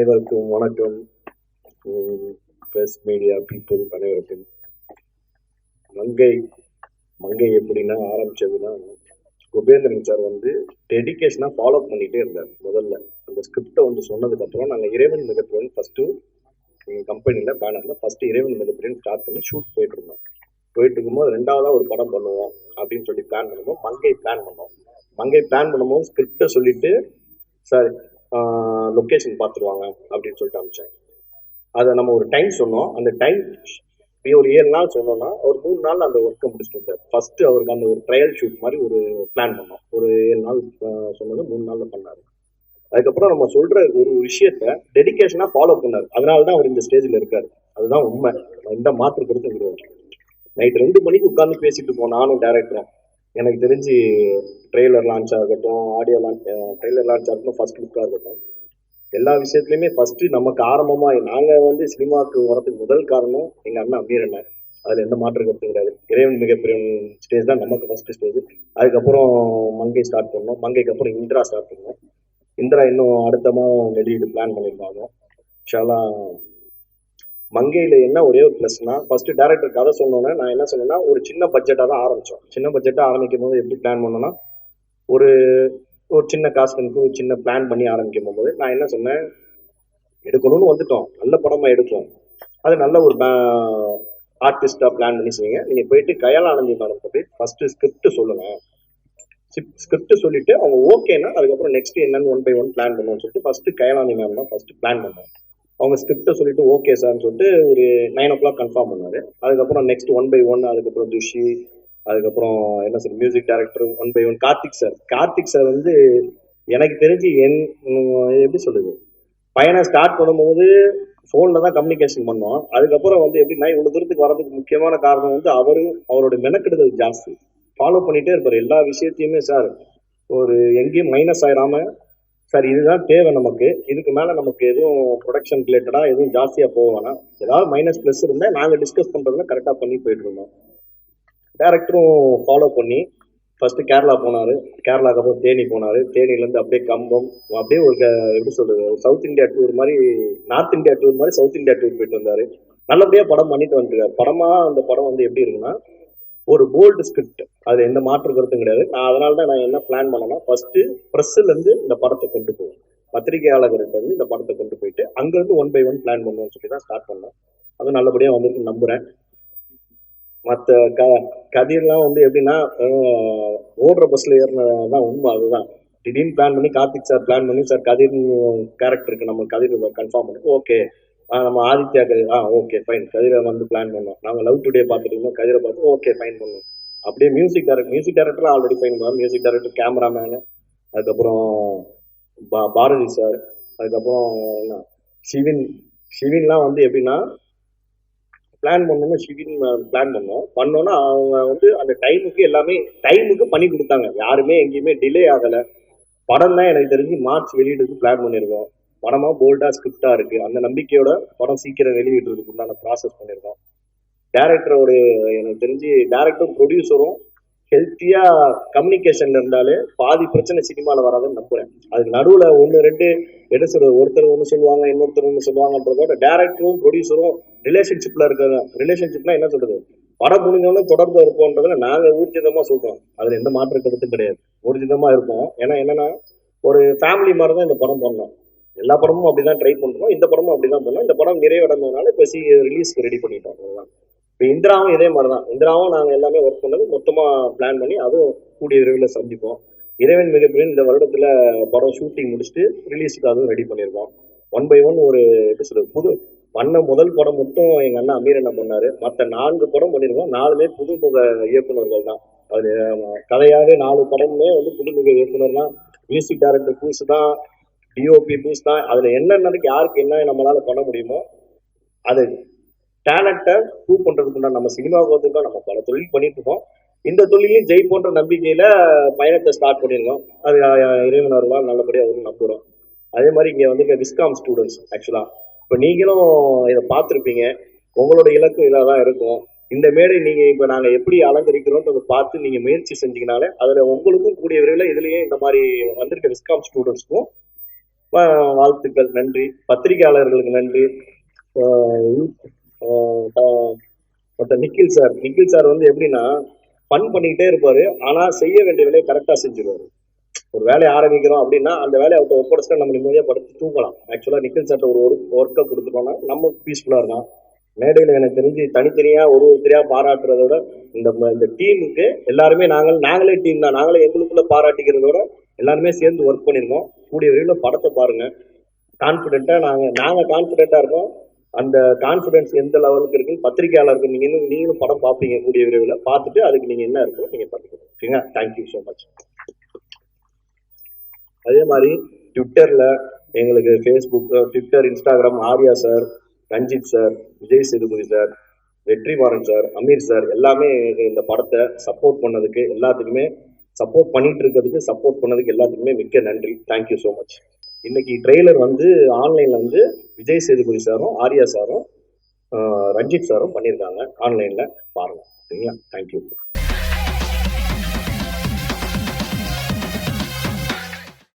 அனைவருக்கும் வணக்கம். Press media people அனைவருக்கும். மங்கை மங்கை எப்படின்னா ஆரம்பிச்சதுன்னா குபேந்திரன் சார் வந்து டெடிகேஷனாக ஃபாலோ பண்ணிகிட்டே இருந்தார் முதல்ல. அந்த ஸ்கிரிப்டை வந்து சொன்னதுக்கப்புறம் நாங்கள் இறைவன் மிகப்பெரியன் ஃபஸ்ட்டு எங்கள் கம்பெனியில் பேனரில் ஃபஸ்ட்டு இறைவன் மிகப்பெரியன் ஸ்டார்ட் பண்ணி ஷூட் போயிட்டு இருந்தோம். போயிட்டு இருக்கும்போது ரெண்டாவதாக ஒரு படம் பண்ணுவோம் அப்படின்னு சொல்லி பிளான் பண்ணும்போது மங்கை பிளான் பண்ணோம். மங்கை பிளான் பண்ணும்போது ஸ்கிரிப்டை சொல்லிட்டு சார் லொக்கேஷன் பார்த்துருவாங்க அப்படின்னு சொல்லிட்டு அமிச்சேன் அதை நம்ம ஒரு டைம் சொன்னோம். அந்த டைம் ஒரு ஏழு நாள் சொன்னோம்னா ஒரு மூணு நாள் அந்த ஒர்க்கை முடிச்சுட்டு வந்தார். ஃபர்ஸ்ட் அவருக்கு அந்த ஒரு ட்ரையல் ஷூட் மாதிரி ஒரு பிளான் பண்ணோம். ஒரு ஏழு நாள் சொன்னது மூணு நாள்ல பண்ணாரு. அதுக்கப்புறம் நம்ம சொல்ற ஒரு விஷயத்த டெடிகேஷனா ஃபாலோ பண்ணாரு. அதனால தான் அவர் இந்த ஸ்டேஜ்ல இருக்காரு. அதுதான் உண்மை. எந்த மாற்று கருத்தும் கிடையாது. நைட் ரெண்டு மணிக்கு உட்காந்து பேசிட்டு இருக்கோம் நானும் டேரக்டரும் எனக்கு தெரிஞ்சு ட்ரெய்லர் லான்ச் ஆகட்டும் ஆடியோ லான்ச் ட்ரெய்லர் லான்ச் ஆகட்டும் ஃபர்ஸ்ட் லுக்காக இருக்கட்டும். எல்லா விஷயத்துலையுமே ஃபஸ்ட்டு நமக்கு ஆரம்பமாக நாங்கள் வந்து சினிமாவுக்கு வரதுக்கு முதல் காரணம் எங்கள் அண்ணன் அமீர் அண்ணன் எந்த மாற்றம் கருத்து கிடையாது. இறைவன் மிகப்பெரிய ஸ்டேஜ் தான் நமக்கு ஃபஸ்ட்டு ஸ்டேஜ் அதுக்கப்புறம் மங்கை ஸ்டார்ட் பண்ணோம். மங்கைக்கு அப்புறம் இந்திரா ஸ்டார்ட் பண்ணோம். இந்திரா இன்னும் அடுத்த மாதம் வெளியீடு பிளான் பண்ணியிருந்தாங்க. ஷாலா மங்கையில் என்ன ஒரே ஒரு ப்ளஸ்னா ஃபர்ஸ்ட் டேரக்டர் கதை சொன்னோன்னே நான் என்ன சொன்னேன்னா ஒரு சின்ன பட்ஜெட்டாக தான் ஆரம்பித்தோம் சின்ன பட்ஜெட்டாக ஆரம்பிக்கும் போது எப்படி பிளான் பண்ணோன்னா ஒரு ஒரு சின்ன காஸ்டனுக்கு ஒரு சின்ன பிளான் பண்ணி ஆரம்பிக்கும் போது நான் என்ன சொன்னேன் எடுக்கணும்னு வந்துட்டோம். நல்ல படமாக எடுத்தோம். அது நல்ல ஒரு ஆர்டிஸ்டாக பிளான் பண்ணி செய்யுங்க நீங்கள் போயிட்டு கயாலானந்தி மேடம் போய் ஃபஸ்ட்டு ஸ்கிரிப்ட் சொல்லுங்கள் ஸ்கிரிப்ட் சொல்லிட்டு அவங்க ஓகேன்னா அதுக்கப்புறம் நெக்ஸ்ட் என்னன்னு ஒன் பை ஒன் பிளான் பண்ணுவோம்னு சொல்லிட்டு ஃபர்ஸ்ட் கயாலாந்தி மேம் தான் ஃபர்ஸ்ட் பிளான் பண்ணுவோம் அவங்க ஸ்கிரிப்டை சொல்லிட்டு ஓகே சார்னு சொல்லிட்டு ஒரு நைன் ஓ கிளாக் கன்ஃபார்ம் பண்ணாரு. அதுக்கப்புறம் நெக்ஸ்ட் ஒன் பை ஒன் அதுக்கப்புறம் துஷி அதுக்கப்புறம் என்ன sir music director one by one Karthik sir Karthik sir வந்து எனக்கு தெரிஞ்சு என் எப்படி சொல்லுது பையனை ஸ்டார்ட் பண்ணும்போது ஃபோனில் தான் கம்யூனிகேஷன் பண்ணோம். அதுக்கப்புறம் வந்து எப்படின்னா இவ்வளோ தூரத்துக்கு வரதுக்கு முக்கியமான காரணம் வந்து அவரு அவரோட மெனக்கெடுதல் ஜாஸ்தி. ஃபாலோ பண்ணிகிட்டே இருப்பார். எல்லா விஷயத்தையுமே சார் ஒரு எங்கேயும் மைனஸ் ஆயிடாமல் சார் இதுதான் தேவை நமக்கு. இதுக்கு மேலே நமக்கு எதுவும் ப்ரொடக்ஷன் ரிலேட்டடாக எதுவும் ஜாஸ்தியாக போக வேணாம். ஏதாவது மைனஸ் ப்ளஸ் இருந்தால் நாங்கள் டிஸ்கஸ் பண்ணுறதுல கரெக்டாக பண்ணி போயிட்டு இருந்தோம். டேரக்டரும் ஃபாலோ பண்ணி ஃபர்ஸ்ட் கேரளா போனாரு. கேரளாக்கு அப்புறம் தேனி போனாரு. தேனிலேருந்து அப்படியே கம்பம் அப்படியே ஒரு எப்படி சொல்றது ஒரு சவுத் இந்தியா டூர் மாதிரி நார்த் இந்தியா டூர் மாதிரி சவுத் இந்தியா டூர் போயிட்டு வந்தாரு. நல்லபடியா படம் பண்ணிட்டு வந்துருக்காரு படமா அந்த படம் வந்து எப்படி இருக்குன்னா ஒரு போல்டு ஸ்கிரிப்ட் அது எந்த மாற்று கருத்தும் கிடையாது. நான் அதனால தான் நான் என்ன பிளான் பண்ணேன்னா ஃபர்ஸ்ட் ப்ரெஸ்ல இருந்து இந்த படத்தை கொண்டு போவோம் பத்திரிகையாளர்கிட்ட இருந்து இந்த படத்தை கொண்டு போயிட்டு அங்கேருந்து ஒன் பை ஒன் பிளான் பண்ணுவோம்னு சொல்லி தான் ஸ்டார்ட் பண்ணேன். அது நல்லபடியா வந்துட்டு நம்புறேன். மற்ற க கதிர்லாம் வந்து எப்படின்னா ஓடுற பஸ்ல ஏறினதான் உண்மை அதுதான். திடீர்னு பிளான் பண்ணி கார்த்திக் சார் பிளான் பண்ணி சார் கதிர் கேரக்டருக்கு நம்ம கதிர் கன்ஃபார்ம் பண்ணி ஓகே நம்ம ஆதித்யா கதிர் ஆ ஓகே ஃபைன் கதிரை வந்து பிளான் பண்ணோம். நாங்கள் லவ் டுடே பார்த்துட்டு இருந்தோம். கதிரை பார்த்து ஓகே ஃபைன் பண்ணோம். அப்படியே music director music director already fine பண்ணோம் மியூசிக் டைரக்டர் கேமராமேனு அதுக்கப்புறம் பா பாரதி சார் அதுக்கப்புறம் என்ன? சிவின் சிவின்லாம் வந்து எப்படின்னா பிளான் பண்ணணும் ஷிவின் பிளான் பண்ணோம். பண்ணோன்னா அவங்க வந்து அந்த டைமுக்கு எல்லாமே டைமுக்கு பண்ணி கொடுத்தாங்க. யாருமே எங்கேயுமே டிலே ஆகலை. படம் தான் எனக்கு தெரிஞ்சு மார்ச் வெளியிடுறதுக்கு பிளான் பண்ணியிருக்கோம். படமா போல்டா ஸ்கிரிப்டா இருக்கு. அந்த நம்பிக்கையோட படம் சீக்கிரம் வெளியிடுறதுக்கு உண்டான ப்ராசஸ் பண்ணியிருக்கோம். டேரக்டரோட எனக்கு தெரிஞ்சு டேரக்டரும் ப்ரொடியூசரும் ஹெல்த்தியா கம்யூனிகேஷன் இருந்தாலே பாதி பிரச்சனை சினிமாவில் வராதுன்னு நம்புறேன். அதுக்கு நடுவில் ஒன்று ரெண்டு என்ன சொல்றது ஒருத்தர் ஒன்று சொல்லுவாங்க இன்னொருத்தர் ஒன்று சொல்லுவாங்கன்றதோட டேரக்டரும் ப்ரொடியூசரும் ரிலேஷன்ஷிப்ல இருக்கிற ரிலேஷன்ஷிப்னா என்ன சொல்றது? படம் முடிஞ்சவொடனே தொடர்பு இருப்போன்றதுல நாங்கள் ஊர்ஜிதமாக சொல்றோம். அதில் எந்த மாற்று கருத்தும் கிடையாது. ஊர்ஜிதமாக இருப்போம். ஏன்னா என்னன்னா ஒரு ஃபேமிலி மாதிரி தான் இந்த படம் பண்ணோம். எல்லா படமும் அப்படிதான் ட்ரை பண்ணுறோம் இந்த படமும் அப்படிதான் பண்ணோம். இந்த படம் நிறைவடைந்ததுனால இப்போ சி ரிலீஸ்க்கு ரெடி பண்ணிட்டோம். அவ்வளவுதான். இப்போ இந்திராவும் இதே மாதிரி தான் இந்திராவும் நாங்கள் எல்லாமே ஒர்க் பண்ணது மொத்தமாக பிளான் பண்ணி அதுவும் கூடிய விரைவில் சந்திப்போம். இறைவன் மிகப்பெரிய இந்த வருடத்துல படம் ஷூட்டிங் முடிச்சுட்டு ரிலீஸுக்கு அதுவும் ரெடி பண்ணியிருக்கோம் ஒன் பை ஒன் ஒரு எப்படி சொல்றது? புது பண்ண முதல் படம் மட்டும் எங்க அண்ணா அமீர் என்ன பண்ணாரு. மற்ற நான்கு படம் பண்ணியிருக்கோம் நாலுமே புதுமுக இயக்குனர்கள் தான். அது அஹ், கதையாவே நாலு படமுமே வந்து புதுமுக இயக்குனர் தான் மியூசிக் டைரக்டர் கூசு தான். டிஓபி பூஸ் தான். அதில் என்னென்னக்கு யாருக்கு என்ன நம்மளால பண்ண முடியுமோ அது டேலண்ட்டை ப்ரூவ் பண்றதுக்குண்டா நம்ம சினிமாவுக்கு வந்துருக்கோம் நம்ம பல தொழில் பண்ணிட்டு இருக்கோம் இந்த தொழிலையும் ஜெய் போன்ற பயணத்தை ஸ்டார்ட் பண்ணியிருக்கோம். அது இறைவன் அருளால் நல்லபடியாக அவரும் நம்புகிறோம் அதே மாதிரி இங்கே வந்து விஸ்காம் ஸ்டூடெண்ட்ஸ் ஆக்சுவலாக இப்போ நீங்களும் இதை பார்த்துருப்பீங்க. உங்களோட இலக்கு இதாக தான் இருக்கும். இந்த மேடை நீங்கள் இப்போ நாங்கள் எப்படி அலங்கரிக்கிறோன்றதை பார்த்து நீங்கள் முயற்சி செஞ்சீங்கனாலே அதில் உங்களுக்கும் கூடிய விரைவில் இதுலேயே இந்த மாதிரி வந்திருக்க விஸ்காம் ஸ்டூடெண்ட்ஸ்க்கும் வாழ்த்துக்கள் நன்றி. பத்திரிகையாளர்களுக்கு நன்றி. மற்ற நிக்கில் சார். நிக்கில் சார் வந்து எப்படின்னா ஃபன் பண்ணிக்கிட்டே இருப்பாரு. ஆனா செய்ய வேண்டிய வேலையை கரெக்டா செஞ்சிருவாரு. ஒரு வேலையை ஆரம்பிக்கிறோம் அப்படின்னா அந்த வேலையை அவர்கிட்ட ஒப்படைச்சிட்டா நம்ம நிம்மதியா படுத்து தூங்கலாம். ஆக்சுவலா நிக்கில் சார்ட்ட ஒரு ஒரு ஒர்க்கை கொடுத்துட்டோம்னா நம்ம பீஸ்ஃபுல்லா இருக்கலாம். மேடையில் எனக்கு தெரிஞ்சு தனித்தனியா ஒரு ஒருத்தரையா பாராட்டுறத விட இந்த இந்த டீமுக்கு எல்லாருமே நாங்கள் நாங்களே டீம் தான். நாங்களே எங்களுக்குள்ள பாராட்டிக்கிறதோட எல்லாருமே சேர்ந்து ஒர்க் பண்ணியிருக்கோம் கூடிய விரைவில் படத்தை பாருங்க. கான்ஃபிடென்ட்டா நாங்க நாங்க கான்ஃபிடென்ட்டா இருக்கோம். அந்த கான்ஃபிடன்ஸ் எந்த லெவலுக்கு இருக்குன்னு பத்திரிகையாளருக்கு நீங்க இன்னும் நீங்களும் படம் பார்ப்பீங்க கூடிய விரைவில். பார்த்துட்டு அதுக்கு நீங்க என்ன இருக்கோ நீங்க பார்த்துக்கணும் ஓகேங்களா தேங்க்யூ ஸோ மச் அதே மாதிரி ட்விட்டர்ல எங்களுக்கு Facebook Twitter Instagram Arya sir Ranjith sir Vijay Sethupathi sir Vetrimaaran sir Ameer sir எல்லாமே இந்த படத்தை சப்போர்ட் பண்ணதுக்கு எல்லாத்துக்குமே சப்போர்ட் பண்ணிட்டு இருக்கிறதுக்கு சப்போர்ட் பண்ணதுக்கு எல்லாத்துக்குமே மிக்க நன்றி. தேங்க்யூ ஸோ மச் இன்னைக்கு ட்ரெய்லர் வந்து ஆன்லைன்ல வந்து விஜய் சேதுபதி சாரும் ஆர்யா சாரும் ரஞ்சித் சாரும் பண்ணியிருக்காங்க. ஆன்லைன்ல பாருங்க. சரிங்களா? தேங்க்யூ